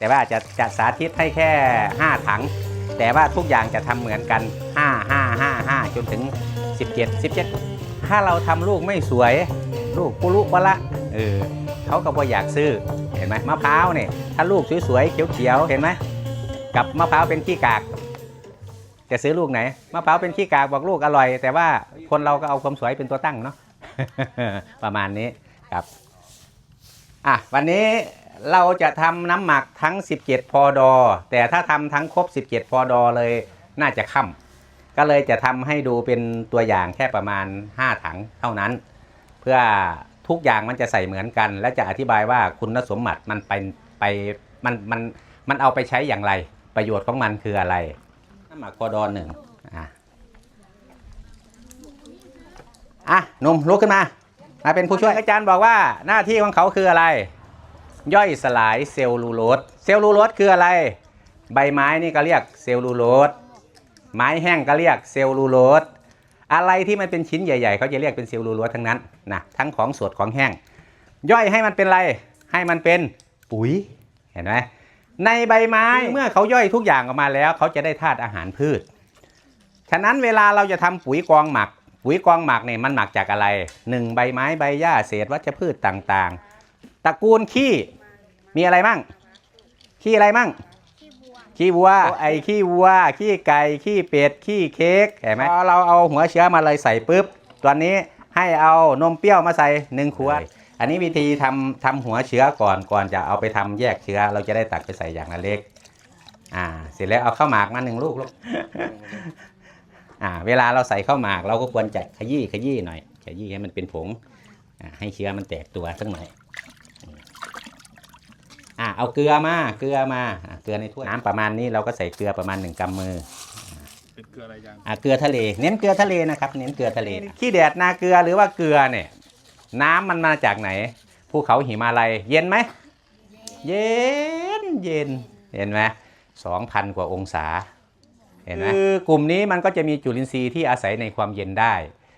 แต่ว่าจะจะสาธิตให้แค่ 5 ถัง แต่ว่าทุกอย่างจะทำเหมือนกัน 5 5 5 5 จนถึง 17 17 ถ้าเราทำลูกไม่สวย ลูกปุรุปละเออเขาก็บ่อยากซื้อเห็นไหมมะพร้าวเนี่ยถ้าลูกสวยๆเขียวๆเห็นไหมกับมะพร้าวเป็นขี้กาก จะซื้อลูกไหนมะพร้าวเป็นขี้กากบอกลูกอร่อย แต่ว่าคนเราก็เอาความสวยเป็นตัวตั้งเนาะประมาณนี้ครับอะวันนี้ เราจะทำน้ำหมักทั้ง 17 พอดอ แต่ถ้าทำทั้งครบ 17 พอดอเลยน่าจะค่ำก็เลยจะทำให้ดูเป็นตัวอย่างแค่ประมาณ 5 ถังเท่านั้น เพื่อทุกอย่างมันจะใส่เหมือนกัน และจะอธิบายว่าคุณสมบัติมันเป็นไปมันมันมันเอาไปใช้อย่างไร ประโยชน์ของมันคืออะไร น้ำหมักพอดอหนึ่งอะอะหนุ่มลุกขึ้นมามาเป็นผู้ช่วยอาจารย์บอกว่าหน้าที่ของเขาคืออะไร ย่อยสลายเซลลูโลสเซลลูโลสคืออะไร ใบไม้นี่ก็เรียกเซลลูโลสไม้แห้งก็เรียกเซลลูโลสอะไรที่มันเป็นชิ้นใหญ่ ๆ เขาจะเรียกเป็นเซลลูโลสทั้งนั้นนะทั้งของสดของแห้ง ย่อยให้มันเป็นอะไรให้มันเป็นปุ๋ยเห็นไหมในใบไม้เมื่อเขาย่อยทุกอย่างออกมาแล้ว เขาจะได้ธาตุอาหารพืช ฉะนั้นเวลาเราจะทำปุ๋ยกองหมัก ปุ๋ยกองหมักเนี่ยมันหมักจากอะไรหนึ่งใบไม้ใบหญ้าเศษวัชพืชต่างๆ ตระกูลขี้มีอะไรมั่ง ขี้อะไรมั่ง ขี้วัว ไอขี้วัว ขี้ไก่ ขี้เป็ด ขี้เค้ก เห็นไหมพอเราเอาหัวเชื้อมาเลยใส่ปุ๊บ ตอนนี้ให้เอานมเปรี้ยวมาใส่หนึ่งขวด อันนี้วิธีทำทำหัวเชื้อก่อน ก่อนจะเอาไปทำแยกเชื้อ เราจะได้ตักไปใส่อย่างละเล็ก อ่า เสร็จแล้วเอาข้าวหมากมาหนึ่งลูกลูก อ่า เวลาเราใส่ข้าวหมาก เราก็ควรจะขยี้ขยี้หน่อย ขยี้ให้มันเป็นผงอ่าให้เชื้อมันแตกตัวสักหน่อย อะเอาเกลือมาเกลือมาอะเกลือในถ้วยน้ำประมาณนี้เราก็ใส่เกลือประมาณหนึ่งกำมือเป็นเกลืออะไรยังอะเกลือทะเล เน้นเกลือทะเลนะครับเน้นเกลือทะเลขี้แดดนาเกลือหรือว่าเกลือเนี่ยน้ำมันมาจากไหนภูเขาหิมาลัยเย็นไหมเย็นเย็นเห็นไหมสองพันกว่าองศาเห็นไหมคือกลุ่มนี้มันก็จะมีจุลินทรีย์ที่อาศัยในความเย็นได้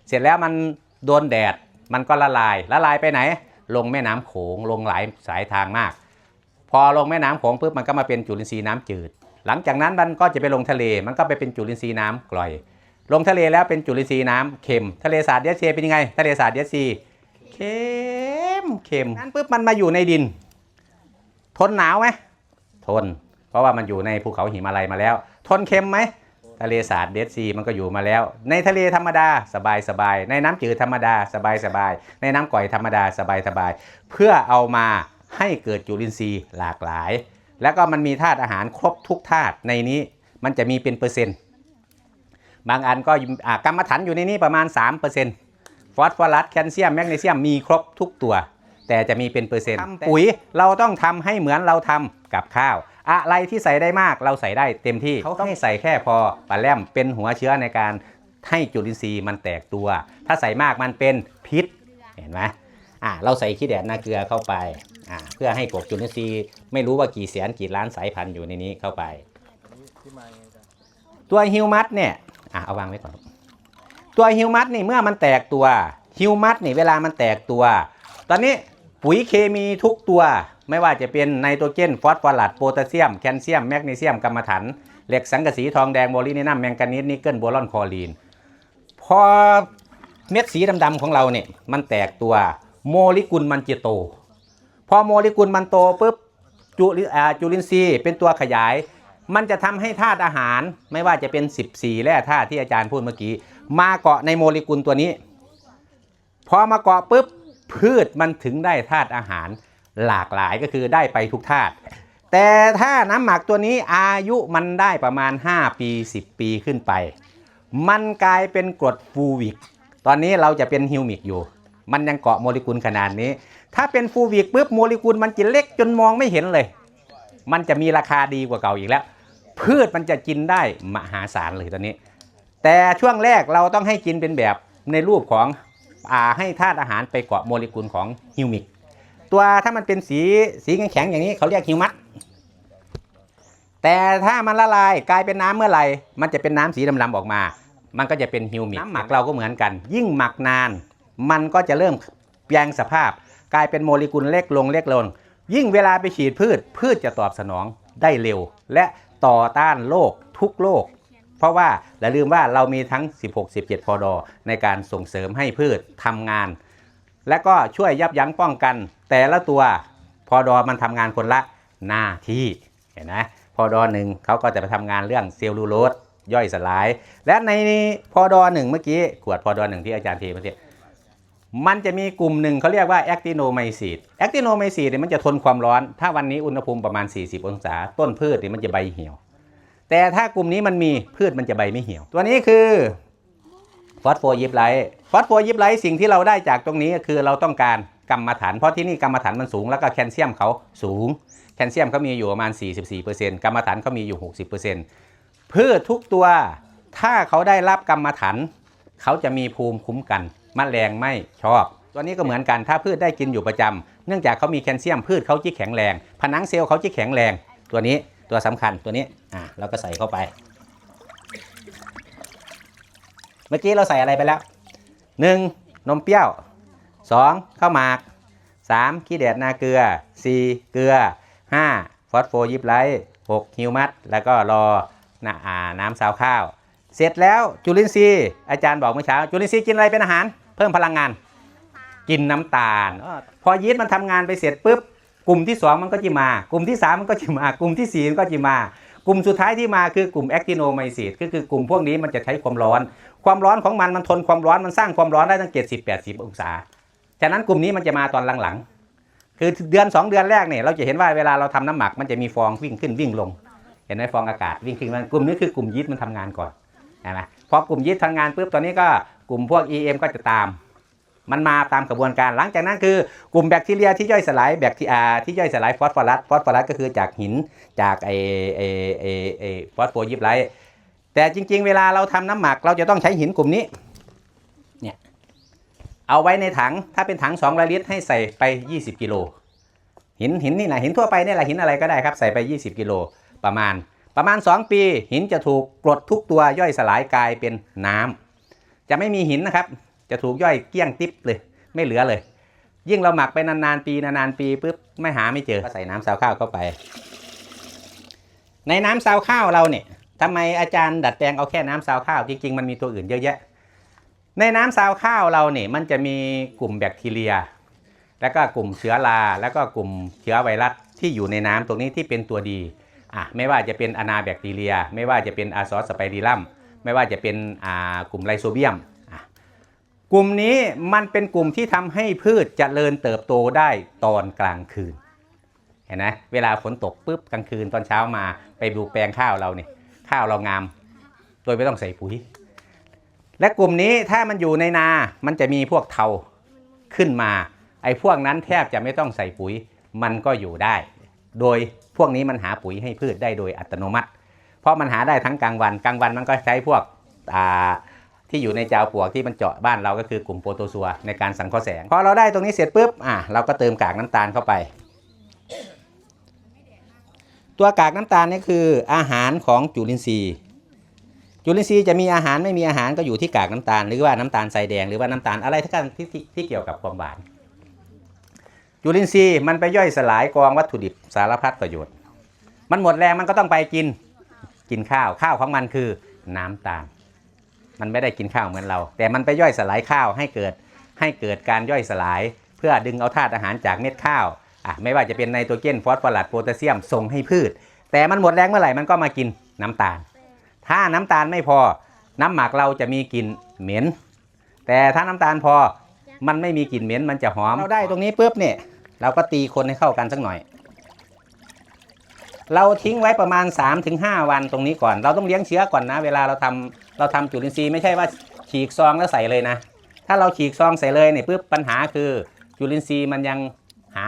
เสร็จแล้วมันโดนแดดมันก็ละลายละลายไปไหน ลงแม่น้ำโขงลงหลายสายทางมาก พอลงแม่น้ำโขงปุ๊บมันก็มาเป็นจุลินทรีย์น้ำจืด หลังจากนั้นมันก็จะไปลงทะเล มันก็ไปเป็นจุลินทรีย์น้ำกร่อย ลงทะเลแล้วเป็นจุลินทรีย์น้ำเค็ม ทะเลสาบเดสเซีเป็นยังไง ทะเลสาบเดสซีเค็มเค็มนั้นปุ๊บมันมาอยู่ในดิน ทนหนาวไหมทน เพราะว่ามันอยู่ในภูเขาหิมาลัยมาแล้ว ทนเค็มไหมทะเลสาบเดดซีมันก็อยู่มาแล้ว ในทะเลธรรมดาสบายสบายในน้ำจืดธรรมดาสบายสบายในน้ำก่อยธรรมดาสบายสบายเพื่อเอามา ให้เกิดจุลินทรีย์หลากหลาย แล้วก็มันมีธาตุอาหารครบทุกธาตุในนี้มันจะมีเป็นเปอร์เซ็นต์ บางอันก็อ่ากรรมฐานอยู่ในนี้ประมาณ 3%ฟอสฟอรัสแคลเซียมแมกนีเซียมมีครบทุกตัว แต่จะมีเป็นเปอร์เซ็นต์ปุ๋ยเราต้องทำให้เหมือนเราทำกับข้าว อะไรที่ใส่ได้มากเราใส่ได้เต็มที่เขาให้ใส่แค่พอปลาแรมเป็นหัวเชื้อในการให้จุลินทรีย์มันแตกตัว ถ้าใส่มากมันเป็นพิษเห็นไหมอ่าเราใส่ขี้แดดนาเกลือเข้าไป อ่าเพื่อให้พวกจุลินทรีย์ไม่รู้ว่ากี่แสนกี่ล้านสายพันธุ์อยู่ในนี้เข้าไป ตัวฮิวมัสเนี่ยอะเอาวางไว้ก่อน ตัวฮิวมัสนี่เมื่อมันแตกตัวฮิวมัสนี่เวลามันแตกตัว ตอนนี้ปุ๋ยเคมีทุกตัว ไม่ว่าจะเป็นไนโตรเจนฟอสฟอรัสโพแทสเซียมแคลเซียมแมกนีเซียมกัมมันถันเหล็กสังกะสีทองแดงโมลินีนัมแมงกานีสนิกเกิลโบรอนคอรีนพอเม็ดสีดำๆของเราเนี่ยมันแตกตัว โมเลกุลมันจะโต อโมเลกุลมันโตปุ๊บจุลิจุลินทรีย์เป็นตัวขยาย มันจะทำให้ธาตุอาหารไม่ว่าจะเป็น 14 แร่ธาตุที่อาจารย์พูดเมื่อกี้ มาเกาะในโมเลกุลตัวนี้ พอมาเกาะปุ๊บพืชมันถึงได้ธาตุอาหารหลากหลายก็คือได้ไปทุกธาตุแต่ถ้าน้ำหมักตัวนี้อายุมันได้ประมาณ 5 ปี 10 ปีขึ้นไป มันกลายเป็นกรดฟูวิก ตอนนี้เราจะเป็นฮิวมิกอยู่ มันยังเกาะโมเลกุลขนาดนี้ ถ้าเป็นฟูวิกปุ๊บโมเลกุลมันจะเล็กจนมองไม่เห็นเลย มันจะมีราคาดีกว่าเก่าอีกแล้ว พืชมันจะกินได้มหาศาลเลยตอนนี้ แต่ช่วงแรกเราต้องให้กินเป็นแบบในรูปของอ่าให้ธาตุอาหารไปเกาะโมเลกุลของฮิวมิก ตัวถ้ามันเป็นสีสีแข็งๆอย่างนี้เขาเรียกฮิวมัสแต่ถ้ามันละลายกลายเป็นน้ำเมื่อไหร่มันจะเป็นน้ำสีดำๆออกมา มันก็จะเป็นฮิวมิกน้ำหมักเราก็เหมือนกัน ยิ่งหมักนาน มันก็จะเริ่มแปลงสภาพ กลายเป็นโมเลกุลเล็กลงเล็กลง ยิ่งเวลาไปฉีดพืช พืชจะตอบสนองได้เร็ว และต่อต้านโรคทุกโรคเพราะว่าอย่าลืมว่าเรามีทั้ง 16 17 พอดอในการส่งเสริมให้พืชทำงาน และก็ช่วยยับยั้งป้องกัน แต่ละตัวพอดอมันทำงานคนละหน้าที่เห็นไหมพอดอหนึ่งเขาก็จะไปทำงานเรื่องเซลลูโลสย่อยสลาย และในพอดอหนึ่งเมื่อกี้ขวดพอดอหนึ่งที่อาจารย์เทเมื่อกี้ มันจะมีกลุ่มหนึ่งเขาเรียกว่าแอคติโนไมซีดแอคติโนไมซีดเนี่ยมันจะทนความร้อน ถ้าวันนี้อุณหภูมิประมาณ 40 องศา ต้นพืชเนี่ยมันจะใบเหี่ยว แต่ถ้ากลุ่มนี้มันมีพืชมันจะใบไม่เหี่ยว ตัวนี้คือฟอสโฟยิบไลท์ฟอสโฟยิบไลท์สิ่งที่เราได้จากตรงนี้คือเราต้องการกรรมฐาน เพราะที่นี่กรรมฐานมันสูงแล้วก็แคลเซียมเขาสูง แคลเซียมเขามีอยู่ประมาณ 44%กรรมฐานเขามีอยู่ 60%พืชทุกตัวถ้าเขาได้รับกรรมฐานเขาจะมีภูมิคุ้มกัน มแมลงไม่ชอบ ตัวนี้ก็เหมือนกันถ้าพืชได้กินอยู่ประจำเนื่องจากเขามีแคลเซียมพืชเขาที่แข็งแรง ผนังเซลล์เขาที่แข็งแรง ตัวนี้ตัวสำคัญตัวนี้อะเราก็ใส่เข้าไป เมื่อกี้เราใส่อะไรไปแล้ว 1. นมเปรี้ยว 2. ข้าวหมาก 3. ขี้แดดนาเกลือ 4. เกลือ 5. ฟอสโฟยิบไลท์ 6. ฮิวมัสแล้วก็รอน้ำซาวข้าว เสร็จแล้วจุลินทรีย์อาจารย์บอกเมื่อเช้า จุลินทรีย์กินอะไรเป็นอาหาร พิ่มพลังงาน กินน้ำตาลอ้อพอยีสต์มันทำงานไปเสร็จปุ๊บกลุ่มที่ 2 มันก็จะมา กลุ่มที่ 3 มันก็จะมา กลุ่มที่ 4 มันก็จะมา กลุ่มสุดท้ายที่มาคือกลุ่มแอคติโนไมซีดก็คือกลุ่มพวกนี้มันจะใช้ความร้อน ความร้อนของมันมันทนความร้อนมันสร้างความร้อนได้ตั้ง70 80องศา ฉะนั้นกลุ่มนี้มันจะมาตอนหลังๆ คือเดือน 2 เดือนแรกเนี่ยเราจะเห็นว่าเวลาเราทำน้ำหมักมันจะมีฟองวิ่งขึ้นวิ่งลง เห็นไหมฟองอากาศวิ่งขึ้นมันกลุ่มนี้คือกลุ่มยีสต์มันทำงานก่อนเห็นไหมพอกลุ่มยีสต์ทำงานปุ๊บตอนนี้ก็ก ลุ่มพวก EM ก็จะตาม มันมาตามกระบวนการหลังจากนั้นคือกลุ่มแบคทีเรียที่ย่อยสลายแบคทีอาที่ย่อยสลายฟอสฟอรัสฟอสฟอรัสก็คือจากหินจากไอไอไอไอฟอสโฟยิบไลท์แต่จริง ๆ เวลาเราทำน้ำหมักเราจะต้องใช้หินกลุ่มนี้เนี่ยเอาไว้ในถังถ้าเป็นถัง2ร้อยลิตรให้ใส่ไป 20 กิโลหินหินนี่นะหินทั่วไปนี่แหละหินอะไรก็ได้ครับใส่ไป 20 กิโลประมาณ ประมาณ 2 ปี หินจะถูกกรดทุกตัวย่อยสลายกลายเป็นน้ำ จะไม่มีหินนะครับ จะถูกย่อยเกลี้ยงติ๊บเลย ไม่เหลือเลย ยิ่งเราหมักไปนานๆปีนานๆปีปุ๊บไม่หาไม่เจอก็ใส่น้ำซาวข้าวเข้าไป ในน้ำซาวข้าวเราเนี่ยทำไมอาจารย์ดัดแปลงเอาแค่น้ำซาวข้าวจริงๆมันมีตัวอื่นเยอะแยะ ในน้ำซาวข้าวเราเนี่ยมันจะมีกลุ่มแบคทีเรีย แล้วก็กลุ่มเชื้อราแล้วก็กลุ่มเชื้อไวรัสที่อยู่ในน้ำตรงนี้ที่เป็นตัวดีอะไม่ว่าจะเป็นอนาแบคทีเรีย ไม่ว่าจะเป็นอาซอสสไปริลัม ไม่ว่าจะเป็นกลุ่มไลโซเบียม กลุ่มนี้มันเป็นกลุ่มที่ทำให้พืชเจริญเติบโตได้ตอนกลางคืน เห็นไหมเวลาฝนตกปุ๊บกลางคืนตอนเช้ามาไปดูแปลงข้าวเราเนี่ยข้าวเรางาม โดยไม่ต้องใส่ปุ๋ย และกลุ่มนี้ถ้ามันอยู่ในนา มันจะมีพวกเทาขึ้นมา ไอ้พวกนั้นแทบจะไม่ต้องใส่ปุ๋ย มันก็อยู่ได้ โดยพวกนี้มันหาปุ๋ยให้พืชได้โดยอัตโนมัติ เพราะมันหาได้ทั้งกลางวันกลางวันมันก็ใช้พวกที่อยู่ในจาวปวกที่มันเจาะบ้านเราก็คือกลุ่มโปรโตซัวในการสังเคราะห์แสงพอเราได้ตรงนี้เสร็จปุ๊บอะเราก็เติมกากน้ำตาลเข้าไป ตัวกากน้ำตาลนี่คืออาหารของจุลินทรีย์จุลินทรีย์จะมีอาหารไม่มีอาหารก็อยู่ที่กากน้ำตาล หรือว่าน้ำตาลทรายแดงหรือว่าน้ำตาลอะไรทั้งที่ที่ที่เกี่ยวกับความหวานจุลินทรีย์มันไปย่อยสลายกองวัตถุดิบสารพัดประโยชน์ มันหมดแรงมันก็ต้องไปกิน กินข้าวข้าวของมันคือน้ำตาล มันไม่ได้กินข้าวเหมือนเรา แต่มันไปย่อยสลายข้าวให้เกิดให้เกิดการย่อยสลาย เพื่อดึงเอาธาตุอาหารจากเม็ดข้าวอะไม่ว่าจะเป็นไนโตรเจนฟอสฟอรัสโพแทสเซียมส่งให้พืช แต่มันหมดแรงเมื่อไหร่มันก็มากินน้ำตาล ถ้าน้ำตาลไม่พอ น้ำหมักเราจะมีกลิ่นเหม็น แต่ถ้าน้ำตาลพอมันไม่มีกลิ่นเหม็นมันจะหอมเราได้ตรงนี้ปุ๊บเนี่ยเราก็ตีคนให้เข้ากันสักหน่อย เราทิ้งไว้ประมาณ 3-5 วันตรงนี้ก่อน เราต้องเลี้ยงเชื้อก่อนนะ เวลาเราทำเราทำจุลินทรีย์ไม่ใช่ว่าฉีกซองแล้วใส่เลยนะ ถ้าเราฉีกซองใส่เลยเนี่ยปุ๊บปัญหาคือจุลินทรีย์มันยังหา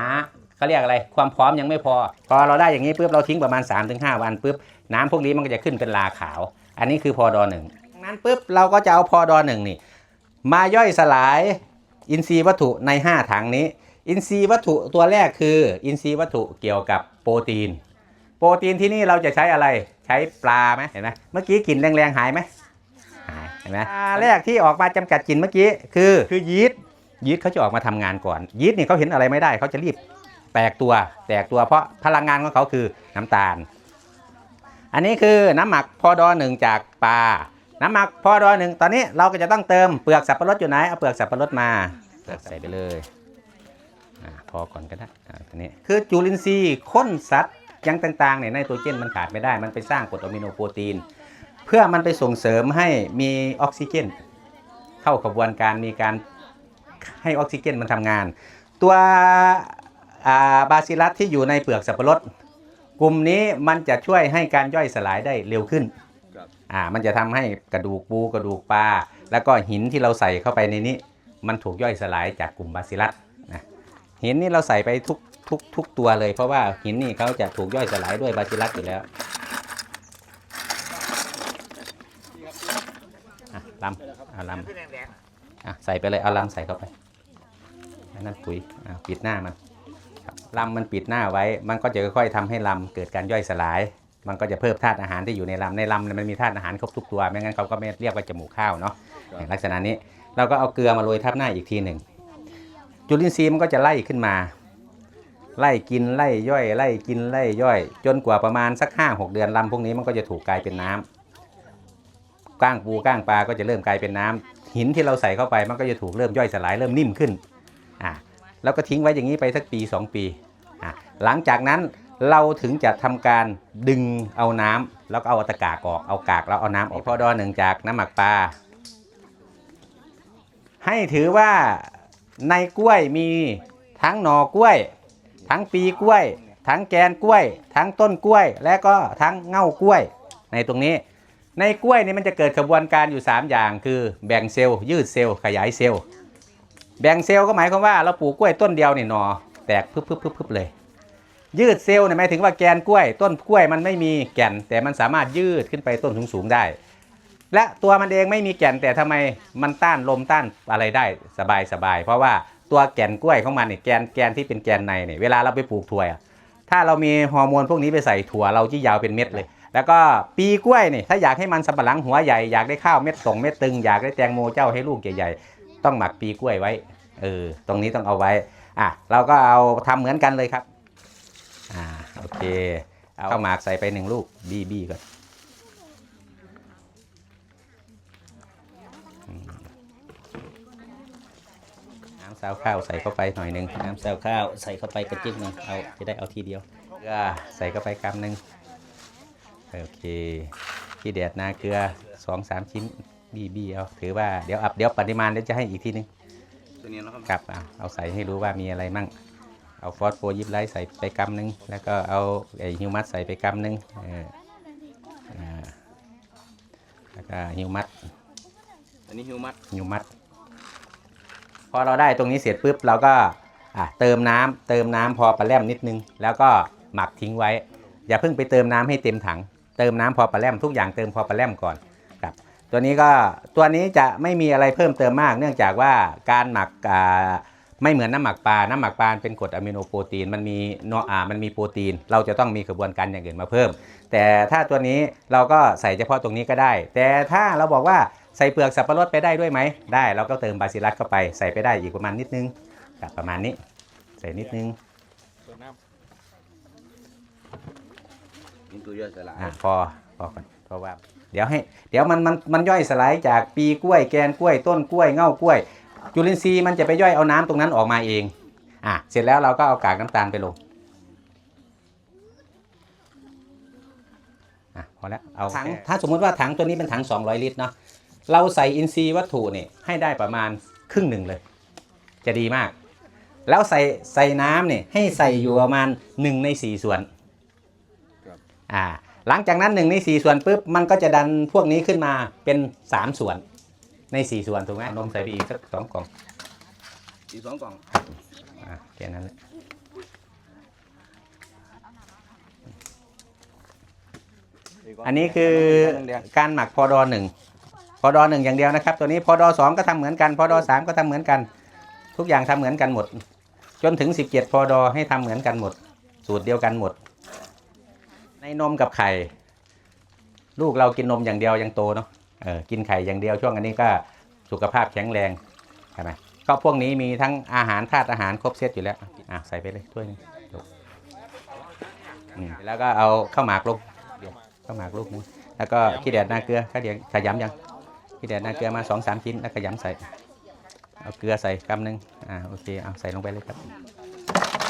เขาเรียกอะไร ความพร้อมยังไม่พอ พอเราได้อย่างนี้ปุ๊บเราทิ้งประมาณ 3-5 วันปุ๊บน้ำพวกนี้มันก็จะขึ้นเป็นลาขาว อันนี้คือพอดอหนึ่งงนั้นปุ๊บเราก็จะเอาพอดอหนึ่งนี่มาย่อยสลายอินทรีย์วัตถุใน 5 ถังนี้ อินทรีย์วัตถุตัวแรกคืออินทรีย์วัตถุเกี่ยวกับโปรตีน โปรตีนที่นี่เราจะใช้อะไรใช้ปลาไหมเห็นไหมเมื่อกี้กลิ่นแรงๆหายไหมหายเห็นไหมปลาแรกที่ออกมาจำกัดกลิ่นเมื่อกี้คือคือยีสต์ยีสต์เขาจะออกมาทำงานก่อน ยีสต์นี่เขาเห็นอะไรไม่ได้เขาจะรีบแตกตัวแตกตัวเพราะพลังงานของเขาคือน้ำตาล อันนี้คือน้ำหมักพอดอหนึ่งจากปลาน้ำหมักพอดอหนึ่งตอนนี้เราก็จะต้องเติมเปลือกสับปะรดอยู่ไหนเอาเปลือกสับปะรดมาเปลือกใส่ไปเลยอพอก่อนก็ได้อ่าตัวนี้คือจุลินทรีย์ข้นสัตว์ ยังต่างๆเนี่ยไนโตรเจนมันขาดไม่ได้ มันไปสร้างกรดอะมิโนโปรตีน เพื่อมันไปส่งเสริมให้มีออกซิเจน เข้ากระบวนการมีการให้ออกซิเจนมันทำงาน ตัวบาซิลัสที่อยู่ในเปลือกสับปะรดกลุ่มนี้มันจะช่วยให้การย่อยสลายได้เร็วขึ้นอ่ามันจะทำให้กระดูกปูกระดูกปลาแล้วก็หินที่เราใส่เข้าไปในนี้ มันถูกย่อยสลายจากกลุ่มบาซิลัสนะหินนี่เราใส่ไปทุก ทุกทุกตัวเลย เพราะว่าหินนี่เขาจะถูกย่อยสลายด้วยบาซิลัสอยู่แล้วอะลำเอาลำอะใส่ไปเลยเอาลำใส่เข้าไปอันนั่นปุ๋ยอะปิดหน้ามันครับลำมันปิดหน้าไว้ มันก็จะค่อยๆทำให้ลำเกิดการย่อยสลาย มันก็จะเพิ่มธาตุอาหารที่อยู่ในลำในลำเนี่ยมันมีธาตุอาหารครบทุกตัวไม่งั้นเขาก็ไม่เรียกว่าจมูกข้าวเนาะครับในลักษณะนี้เราก็เอาเกลือมาโรยทับหน้าอีกทีหนึ่งจุลินทรีย์มันก็จะไล่ขึ้นมา ไล่กินไล่ย่อย ไล่กินไล่ย่อย จนกว่าประมาณสักห้าหกเดือนลำพวกนี้มันก็จะถูกกลายเป็นน้ำก้างปูก้างปลาก็จะเริ่มกลายเป็นน้ำหินที่เราใส่เข้าไปมันก็จะถูกเริ่มย่อยสลายเริ่มนิ่มขึ้นอ่าแล้วก็ทิ้งไว้อย่างนี้ไปสักปี 2 ปีอ่าหลังจากนั้นเราถึงจะทำการดึงเอาน้ำแล้วก็เอาตะกากออกเอากากแล้วเอาน้ำออกพอดอหนึ่งจากน้ำหมักปลาให้ถือว่าในกล้วยมีทั้งหน่อกล้วย ทั้งปีกล้วย ทั้งแกนกล้วย ทั้งต้นกล้วย และก็ทั้งเง่ากล้วย ในตรงนี้ ในกล้วยนี่มันจะเกิดกระบวนการอยู่ 3 อย่าง คือแบ่งเซลล์ยืดเซลล์ขยายเซลล์แบ่งเซลล์ก็หมายความว่าเราปลูกกล้วยต้นเดียวนี่หนอแตกพึบพึบพึบพึบเลย ยืดเซลล์เนี่ยหมายถึงว่าแกนกล้วย ต้นกล้วยมันไม่มีแก่น แต่มันสามารถยืดขึ้นไปต้นสูงๆได้ และตัวมันเองไม่มีแก่นแต่ทำไมมันต้านลมต้านอะไรได้สบายสบายเพราะว่า ตัวแก่นกล้วยของมันเนี่ยแกนแกนที่เป็นแกนในเนี่ยเวลาเราไปปลูกถั่วอะถ้าเรามีฮอร์โมนพวกนี้ไปใส่ถั่วเราที่ยาวเป็นเม็ดเลย แล้วก็ปีกล้วยนี่ถ้าอยากให้มันสำปะหลังหัวใหญ่อยากได้ข้าวเม็ดตรงเม็ดตึงอยากได้แตงโมเจ้าให้ลูกใหญ่ๆต้องหมักปีกล้วยไว้เออตรงนี้ต้องเอาไว้อะเราก็เอาทำเหมือนกันเลยครับอ่าโอเคเอาข้าวหมากใส่ไปหนึ่งลูกบี้บี้ก่อน น้ำซาวข้าวใส่เข้าไปหน่อยหนึ่งน้ำซาวข้าวใส่เข้าไปกระจิกหนึ่งเอาจะได้เอาทีเดียวเกลือใส่เข้าไปกำหนึ่งโอเคที่แดดนาเกลือสองสามชิ้นบี้บี้เอาถือว่าเดี๋ยวอัพเดี๋ยวปริมาณเดี๋ยวจะให้อีกทีนึงตัวนี้นะครับกับเอาเอาใส่ให้รู้ว่ามีอะไรมั่งเอาฟอสโฟยิบไลท์ใส่ไปกำหนึ่งแล้วก็เอาไอฮิวมัสใส่ไปกำหนึ่งเอออ่าแล้วก็ฮิวมัสอันนี้ฮิวมัสนิวมัด พอเราได้ตรงนี้เสร็จปุ๊บเราก็เติมน้ำเติมน้ำพอปลาแรมนิดนึง แล้วก็หมักทิ้งไว้ อย่าเพิ่งไปเติมน้ำให้เต็มถัง เติมน้ำพอปลาแรมทุกอย่างเติมพอปลาแรมก่อนครับตัวนี้ก็ตัวนี้จะไม่มีอะไรเพิ่มเติมมาก เนื่องจากว่าการหมักไม่เหมือนน้ำหมักปลา น้ำหมักปลาเป็นกรดอะมิโนโปรตีน มันมีโนอ่ามันมีโปรตีน เราจะต้องมีกระบวนการอย่างอื่นมาเพิ่ม แต่ถ้าตัวนี้เราก็ใส่เฉพาะตรงนี้ก็ได้ แต่ถ้าเราบอกว่า ใส่เปลือกสับปะรดไปได้ด้วยไหม ได้เราก็เติมบาซิลัสเข้าไปใส่ไปได้อีกประมาณนิดนึงครับประมาณนี้ ใส่นิดนึงตัวน้นี่ตัวย่อยสลายอะพอพอก่อนเพราะว่า เดี๋ยวให้ เดี๋ยวมันมันมันย่อยสลายจากปีกล้วยแกนกล้วยต้นกล้วยเง่ากล้วย จุลินทรีย์มันจะไปย่อยเอาน้ำตรงนั้นออกมาเองอะเสร็จแล้วเราก็เอากากน้ำตาลไปลงอะพอแล้วเอาถังถ้าสมมุติว่าถังตัวนี้เป็นถัง 200 ลิตรเนาะ เราใส่อินทรีย์วัตถุเนี่ยให้ได้ประมาณครึ่งหนึ่งเลย จะดีมาก แล้วใส่ใส่น้ำเนี่ยให้ใส่อยู่ประมาณ1ใน4ส่วนครับอ่าหลังจากนั้น1ใน4ส่วนปุ๊บมันก็จะดันพวกนี้ขึ้นมาเป็น 3 ส่วนใน 4 ส่วนถูกไหมนมใส่ไปอีกสักสองกล่องอีกสองกล่องอะแค่นั้นแหละำอันนี้คือการหมักพอดอหนึ่ง พอดอหนึ่งอย่างเดียวนะครับ ตัวนี้พอดอสองก็ทำเหมือนกัน พอดอสามก็ทำเหมือนกัน ทุกอย่างทำเหมือนกันหมด จนถึง17พอดอให้ทำเหมือนกันหมด สูตรเดียวกันหมด ในนมกับไข่ ลูกเรากินนมอย่างเดียวยังโตเนาะเออกินไข่อย่างเดียวช่วงอันนี้ก็สุขภาพแข็งแรงใช่ไหมก็พวกนี้มีทั้งอาหารธาตุอาหารครบเซตอยู่แล้วอะใส่ไปเลยถ้วยนึงแล้วก็เอาข้าวหมากลงเข้าวหมากลูกนึงแล้วก็ขี้แดดหน้าเกลือข้าวเดียวขยำยัง ขี้แดดหน้าเกลือมาสองสามชิ้นแล้วขยำใส่ เอาเกลือใส่กำหนึ่งอ่าโอเคเอาใส่ลงไปเลยครับ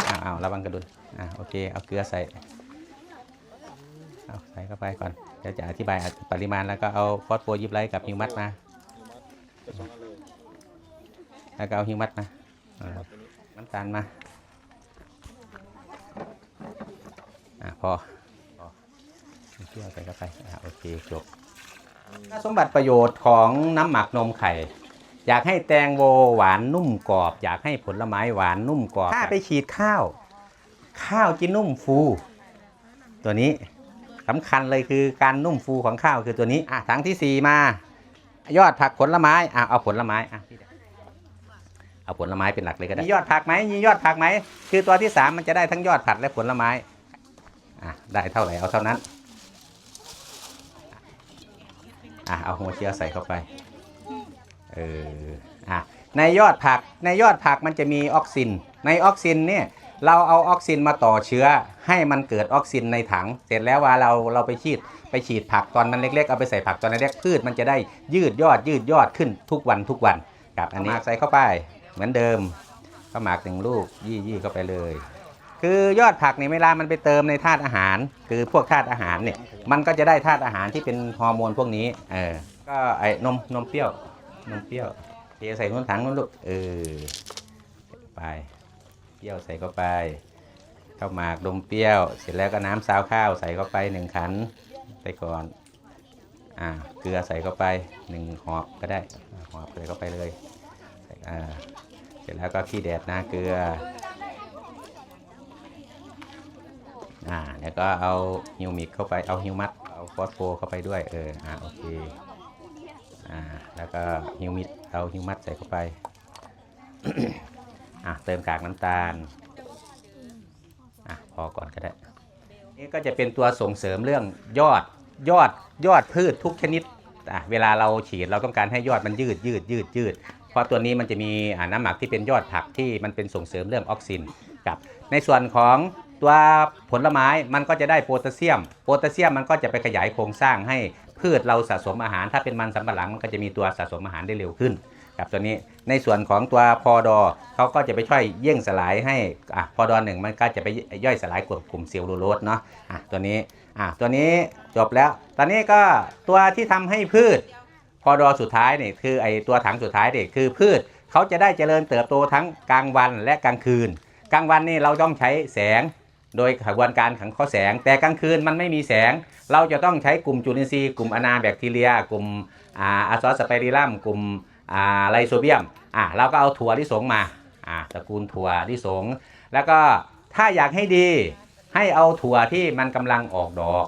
อ้าวอ้าวระวังกระดุนอ่าโอเคเอาเกลือใส่เอาใส่เข้าไปก่อนเดี๋ยวจะอธิบายปริมาณแล้วก็เอาฟอสโฟยิบไลท์กับฮิวมัสมาแล้วก็เอาฮิวมัสมาน้ำตาลมาอะพอเที่ยวใส่เข้าไปอะโอเคจบ สมบัติประโยชน์ของน้ำหมักนมไข่ อยากให้แตงโมหวานนุ่มกรอบ อยากให้ผลไม้หวานนุ่มกรอบถ้าไปฉีดข้าว ข้าวจะนุ่มฟู ตัวนี้สำคัญเลยคือการนุ่มฟูของข้าวคือตัวนี้อะถังที่สี่มา ยอดผักผลไม้อะเอาผลไม้อะเอาผลไม้เป็นหลักเลยก็ได้มียอดผักไหมมียอดผักไหมคือตัวที่สามมันจะได้ทั้งยอดผักและผลไม้อะได้เท่าไหร่เอาเท่านั้น อะเอาหัวเชื้อใส่เข้าไปเอออะในยอดผักในยอดผักมันจะมีออกซิน ในออกซินเนี่ยเราเอาออกซินมาต่อเชื้อ ให้มันเกิดออกซินในถัง เสร็จแล้วว่าเราเราไปฉีดไปฉีดผักตอนมันเล็กๆเอาไปใส่ผักตอนเล็กๆพืชมันจะได้ยืดยอดยืดยอดขึ้นทุกวันทุกวันกับอันนี้ใส่เข้าไปเหมือนเดิมข้าวหมากหนึ่งลูกยี่ยี่เข้าไปเลย คือยอดผักเนี่ยเวลามันไปเติมในธาตุอาหาร คือพวกธาตุอาหารเนี่ยมันก็จะได้ธาตุอาหารที่เป็นฮอร์โมนพวกนี้เออก็ไอ้นมนมเปรี้ยวนมเปรี้ยวเทใส่นู้นถังนู้นลูกเออไปเปรี้ยวใส่เข้าไปข้าวหมากนมเปรี้ยว เสร็จแล้วก็น้ำซาวข้าวใส่เข้าไปหนึ่งขันไปก่อนอ่าเกลือใส่เข้าไปหนึ่งหอบก็ได้อ่าหอบเลยเข้าไปเลยอ่าเสร็จแล้วก็ขี้แดดนาเกลือ อ่าแล้ว ก็เอาฮิวมิกเข้าไปเอาฮิวมัสเอาฟอสโฟเข้าไปด้วยเอออ่าโอเคอ่าแล้วก็ฮิวมิดเอาฮิวมัสใส่เข้าไปอะเติมกากน้ำตาลอะพอก่อนก็ได้นี่ก็จะเป็นตัวส่งเสริมเรื่องยอดยอดยอดพืชทุกชนิดอะเวลาเราฉีดเราต้องการให้ยอดมันยืดยืดยืดยืด เพราะตัวนี้มันจะมีอ่าน้ำหมักที่เป็นยอดผักที่มันเป็นส่งเสริมเรื่องออกซินกับ ในส่วนของ ตัวผลไม้มันก็จะได้โพแทสเซียม โพแทสเซียมมันก็จะไปขยายโครงสร้างให้พืชเราสะสมอาหาร ถ้าเป็นมันสำปะหลังมันก็จะมีตัวสะสมอาหารได้เร็วขึ้นกับตัวนี้ในส่วนของตัวพอดอเขาก็จะไปช่วยเยี่ยงสลายให้อะพอดอหนึ่งมันก็จะไปย่อยสลายกลุ่มกลุ่มเซลลูโลสเนาะอะตัวนี้อะตัวนี้จบแล้ว ตอนนี้ก็ตัวที่ทำให้พืชพอดอสุดท้ายนี่คือไอตัวถังสุดท้ายนี่คือพืชเขาจะได้เจริญเติบโตทั้งกลางวันและกลางคืน กลางวันนี่เราต้องใช้แสง โดยกระบวนการของข้อแสง แต่กลางคืนมันไม่มีแสง เราจะต้องใช้กลุ่มจุลินทรีย์กลุ่มอนาแบคทีเรีย กลุ่มอาอะซอสสไปริลัมกลุ่มอ่าไลโซเบียมอ่าเราก็เอาถั่วลิสงมาอ่าตระกูลถั่วลิสง แล้วก็ถ้าอยากให้ดีให้เอาถั่วที่มันกำลังออกดอก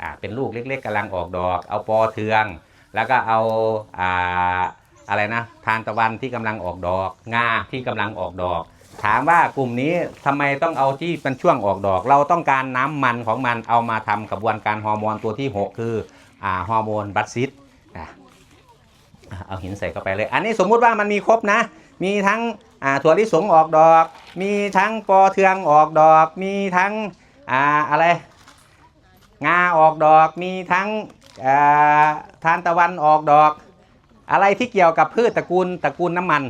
อ่าเป็นลูกเล็ก ๆกำลังออกดอก เอาปอเทือง แล้วก็เอาอ่าอะไรนะทานตะวันที่กำลังออกดอก งาที่กำลังออกดอก ถามว่ากลุ่มนี้ทำไมต้องเอาที่เป็นช่วงออกดอก เราต้องการน้ำมันของมันเอามาทำกระบวนการฮอร์โมนตัวที่ 6 คืออฮอร์โมนบัตซิสนะอะเอาหินใส่เข้าไปเลย อันนี้สมมุติว่ามันมีครบนะ มีทั้งถั่วลิสงออกดอก มีทั้งปอเทืองออกดอก มีทั้งอ่าอะไรงาออกดอก มีทั้งทานตะวันออกดอก อะไรที่เกี่ยวกับพืชตระกูลตระกูลน้ำมัน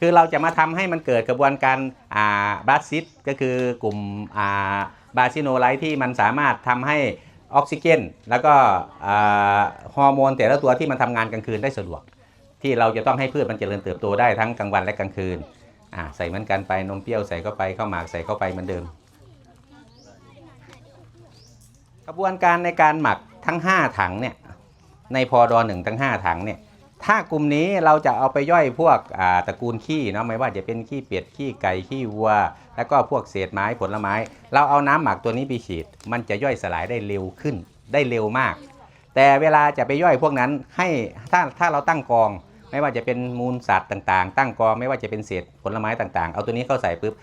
คือเราจะมาทำให้มันเกิดกระบวนการอ่าบาซิสก็คือกลุ่มบาซิโนไลท์ที่มันสามารถทำให้ออกซิเจน แล้วก็ฮอร์โมนแต่ละตัวที่มันทำงานกลางคืนได้สะดวก ที่เราจะต้องให้พืชมันเจริญเติบโตได้ทั้งกลางวันและกลางคืนใส่เหมือนกันไปนมเปรี้ยวใส่เข้าไปข้าวหมากใส่เข้าไปเหมือนเดิมกระบวนการในการหมักทั้ง 5 ถังเนี่ยในพอดอหนึ่งทั้ง 5 ถังเนี่ย ถ้ากลุ่มนี้เราจะเอาไปย่อยพวกตระกูลขี้เนาะไม่ว่าจะเป็นขี้เป็ดขี้ไก่ขี้วัว แล้วก็พวกเศษไม้ผลไม้ เราเอาน้ำหมักตัวนี้ไปฉีด มันจะย่อยสลายได้เร็วขึ้น ได้เร็วมาก แต่เวลาจะไปย่อยพวกนั้นให้ถ้าถ้าเราตั้งกอง ไม่ว่าจะเป็นมูลสัตว์ต่างๆ ตั้งกองไม่ว่าจะเป็นเศษผลไม้ต่างๆ เอาตัวนี้เข้าใส่ปุ๊บ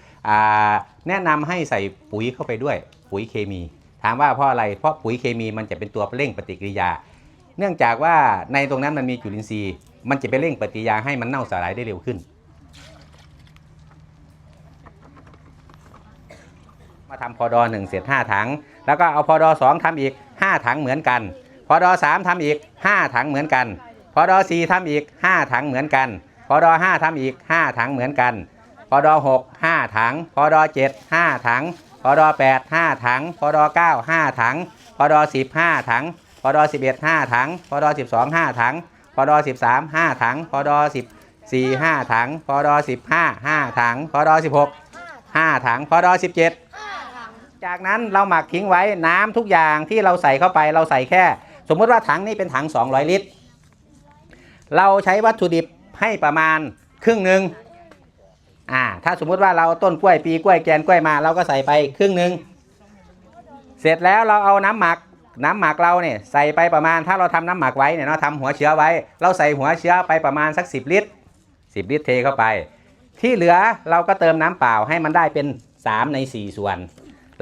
แนะนำให้ใส่ปุ๋ยเข้าไปด้วยปุ๋ยเคมี ถามว่าเพราะอะไรเพราะปุ๋ยเคมีมันจะเป็นตัวเร่งปฏิกิริยา เนื่องจากว่าในตรงนั้นมันมีจุลินทรีย์ มันจะไปเร่งปฏิกิริยาให้มันเน่าสลายได้เร็วขึ้น มามาทำพอดอหนึ่งเสร็จ5ถัง แล้วก็เอาพอดอสองทำอีก5ถังเหมือนกัน พอดอสามทำอีก5ถังเหมือนกัน พอดอสี่ทำอีก5ถังเหมือนกัน พอดอห้าทำอีก5ถังเหมือนกัน พอดอหกห้าถัง พอดอเจ็ดห้าถัง พอดอแปดห้าถัง พอดอเก้าห้าถัง พอดอสิบห้าถัง พอดอสิบเอ็ดห้าถังพอดอสิบสองห้าถังพอดอสิบสามห้าถังพอดอสิบสี่ห้าถังพอดอสิบห้าห้าถังพอดอสิบหกห้าถังพอดอสิบเจ็ดจากนั้นเราหมักทิ้งไว้น้ำทุกอย่างที่เราใส่เข้าไปเราใส่แค่ สมมติว่าถังนี้เป็นถัง 200 ลิตร เราใช้วัตถุดิบให้ประมาณครึ่งหนึ่งอ่าถ้าสมมุติว่าเราต้นกล้วยปีกล้วยแกนกล้วยมา เราก็ใส่ไปครึ่งหนึ่งเสร็จแล้วเราเอาน้ำหมัก น้ำหมักเราเนี่ยใส่ไปประมาณถ้าเราทำน้ำหมักไว้เนี่ยเราทำหัวเชื้อไว้ เราใส่หัวเชื้อไปประมาณสัก 10 ลิตร 10 ลิตรเทเข้าไป ที่เหลือเราก็เติมน้ำเปล่าให้มันได้เป็น 3 ใน 4 ส่วน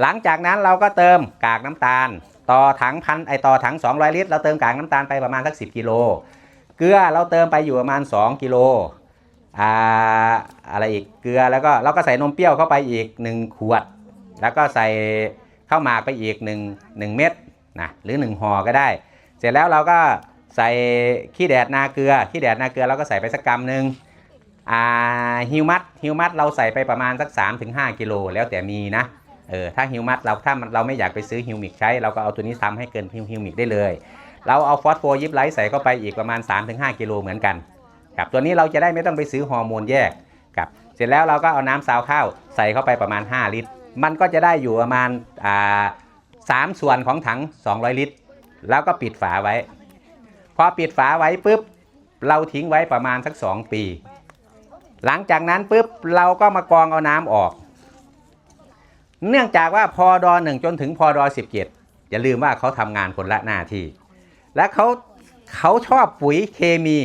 หลังจากนั้นเราก็เติมกากน้ำตาล ต่อถังพันไอต่อถัง 200 ลิตร เราเติมกากน้ำตาลไปประมาณสัก 10 กิโล เกลือเราเติมไปอยู่ประมาณ 2 กิโลอ่าอะไรอีกเกลือแล้วก็เราก็ใส่นมเปรี้ยวเข้าไปอีก 1 ขวด แล้วก็ใส่ข้าวหมากไปอีก1 1เม็ด นะหรือ 1ห่อก็ได้ เสร็จแล้วเราก็ใส่ขี้แดดนาเกลือขี้แดดนาเกลือเราก็ใส่ไปสักกำหนึ่งอ่าฮิวมัสฮิวมัสเราใส่ไปประมาณสัก 3-5กิโลแล้วแต่มีนะเออถ้าฮิวมัสเราถ้ามันเราไม่อยากไปซื้อฮิวมิกใช้ เราก็เอาตัวนี้ทำให้เกินฮิวมิกได้เลย เราเอาฟอสโฟยิปไลท์ใส่เข้าไปอีกประมาณ 3-5กิโลเหมือนกันครับตัวนี้เราจะได้ไม่ต้องไปซื้อฮอร์โมนแยกครับเสร็จแล้วเราก็เอาน้ำซาวข้าวใส่เข้าไปประมาณ 5 ลิตร มันก็จะได้อยู่ประมาณอ่า สามส่วนของถัง 200 ลิตร แล้วก็ปิดฝาไว้ พอปิดฝาไว้ปุ๊บ เราทิ้งไว้ประมาณสัก 2 ปี หลังจากนั้นปุ๊บเราก็มากรองเอาน้ำออก เนื่องจากว่าพอดอหนึ่งจนถึงพอดอสิบเจ็ดอย่าลืมว่าเขาทำงานคนละหน้าที่ และเขาเขาชอบปุ๋ยเคมี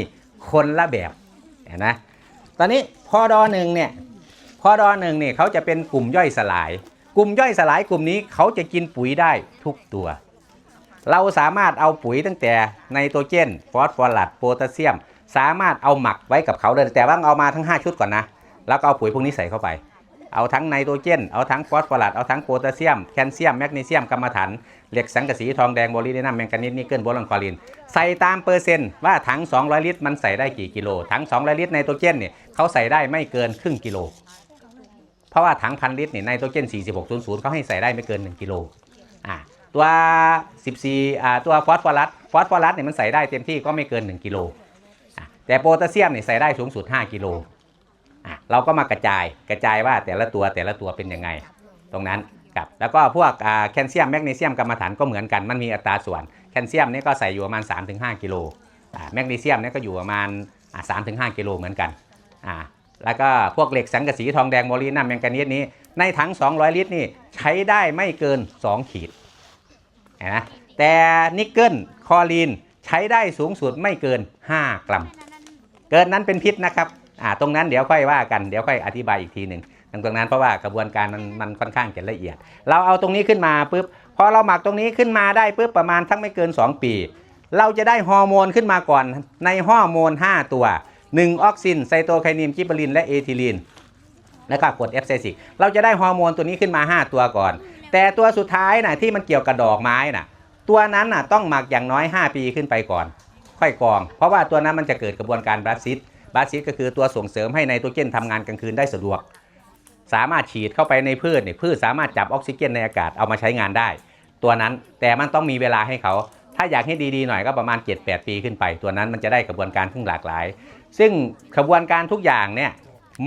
คนละแบบเห็นไหมตอนนี้พอดอหนึ่งเนี่ยพอดอหนึ่งเนี่ยเขาจะเป็นกลุ่มย่อยสลาย กลุ่มย่อยสลายกลุ่มนี้เขาจะกินปุ๋ยได้ทุกตัว เราสามารถเอาปุ๋ยตั้งแต่ไนโตรเจน ฟอสฟอรัสโพแทสเซียม สามารถเอาหมักไว้กับเขาเลยแต่ว่าเอามาทั้ง 5 ชุดก่อนนะ แล้วก็เอาปุ๋ยพวกนี้ใส่เข้าไป เอาทั้งไนโตรเจน เอาทั้งฟอสฟอรัสเอาทั้งโพแทสเซียมแคลเซียมแมกนีเซียมกรรมฐานเหล็กสังกะสีทองแดงโบลิเดนัมแมงกานีสนิกเกิลโบรอนคอริน ใส่ตามเปอร์เซ็นต์ว่าถัง200 ลิตรมันใส่ได้กี่กิโลถัง200ลิตรไนโตรเจนเนี่ยเขาใส่ได้ไม่เกินครึ่งกิโล เพราะว่าถังพันลิตรเนี่ยไนโตรเจน 4600เขาให้ใส่ได้ไม่เกิน 1 กิโลอ่าตัว 14อ่าตัวฟอสฟอรัสฟอสฟอรัสเนี่ยมันใส่ได้เต็มที่ก็ไม่เกิน 1 กิโลอะแต่โพแทสเซียมเนี่ยใส่ได้สูงสุด 5 กิโลอะเราก็มากระจายกระจายว่าแต่ละตัวแต่ละตัวเป็นยังไง ตรงนั้นกับแล้วก็พวกอ่าแคลเซียมแมกนีเซียมกรรมฐานก็เหมือนกันมันมีอัตราส่วนแคลเซียมเนี่ยก็ใส่อยู่ประมาณ 3-5 กิโลอ่าแมกนีเซียมเนี่ยก็อยู่ประมาณอ่า3-5 กิโลเหมือนกันอ่า แล้วก็พวกเหล็กสังกะสีทองแดงโมลีนัมแมงกานีสนี้ ในถัง 200 ลิตรนี่ใช้ได้ไม่เกิน 2 ขีดนไหมแต่นิกเกิลคอลีนใช้ได้สูงสุดไม่เกิน 5 กรัม เกินนั้นเป็นพิษนะครับอ่าตรงนั้นเดี๋ยวค่อยว่ากันเดี๋ยวค่อยอธิบายอีกทีหนึ่งตรงนั้นเพราะว่ากระบวนการมันมันค่อนข้างจะละเอียด เราเอาตรงนี้ขึ้นมาปุ๊บพอเราหมักตรงนี้ขึ้นมาได้ปุ๊บประมาณทั้งไม่เกิน 2 ปี เราจะได้ฮอร์โมนขึ้นมาก่อนในฮอร์โมน 5 ตัว 1 ออกซิน ไซโตไคนินกิบาลิน และเอทิลีนแล้วก็กรดเอฟเซซิกเราจะได้ฮอร์โมนตัวนี้ขึ้นมา 5 ตัวก่อน แต่ตัวสุดท้ายนะที่มันเกี่ยวกับดอกไม้นะตัวนั้นนะต้องหมักอย่างน้อย 5 ปีขึ้นไปก่อน ค่อยกรอง เพราะว่าตัวนั้นมันจะเกิดกระบวนการบลัซิสบลัซิสก็คือตัวส่งเสริมให้ไนโตรเจนทำงานกลางคืนได้สะดวก สามารถฉีดเข้าไปในพืชเนี่ยพืชสามารถจับออกซิเจนในอากาศเอามาใช้งานได้ ตัวนั้นแต่มันต้องมีเวลาให้เขาถ้าอยากให้ดีๆหน่อยก็ประมาณ 7-8 ปีขึ้นไป ตัวนั้นมันจะได้กระบวนการที่หลากหลาย ซึ่งกระบวนการทุกอย่างเนี่ย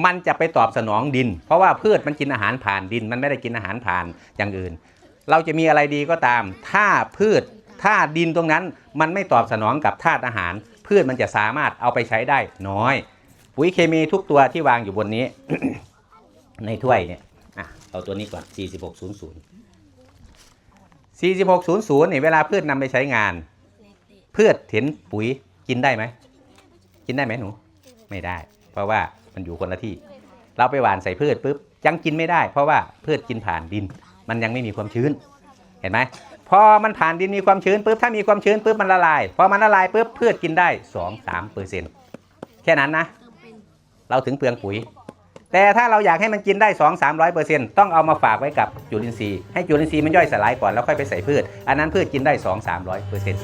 มันจะไปตอบสนองดิน เพราะว่าพืชมันกินอาหารผ่านดิน มันไม่ได้กินอาหารผ่านอย่างอื่น เราจะมีอะไรดีก็ตาม ถ้าพืชถ้าดินตรงนั้นมันไม่ตอบสนองกับธาตุอาหาร พืชมันจะสามารถเอาไปใช้ได้น้อย ปุ๋ยเคมีทุกตัวที่วางอยู่บนนี้ ในถ้วยเนี่ยอะเอาตัวนี้ก่อน 4600 4600เนี่ยเวลาพืชนำไปใช้งาน พืชเห็นปุ๋ยกินได้ไหม กินได้ไหมหนู ไม่ได้ เพราะว่ามันอยู่คนละที่ เราไปหว่านใส่พืชปุ๊บยังกินไม่ได้ เพราะว่าพืชกินผ่านดิน มันยังไม่มีความชื้น เห็นไหมพอมันผ่านดินมีความชื้นปุ๊บถ้ามีความชื้นปุ๊บมันละลายพอมันละลายปุ๊บพืชกินได้2-3เปอร์เซ็นต์แค่นั้นนะ เราถึงเปลืองปุ๋ย แต่ถ้าเราอยากให้มันกินได้2 3 0 0เปอร์เซ็นต์ต้องเอามาฝากไว้กับจุลินทรีย์ให้จุลินทรีย์มันย่อยสลายก่อนแล้วค่อยไปใส่พืช อันนั้นพืชกินได้2 3 0 0เปอร์เซ็นต์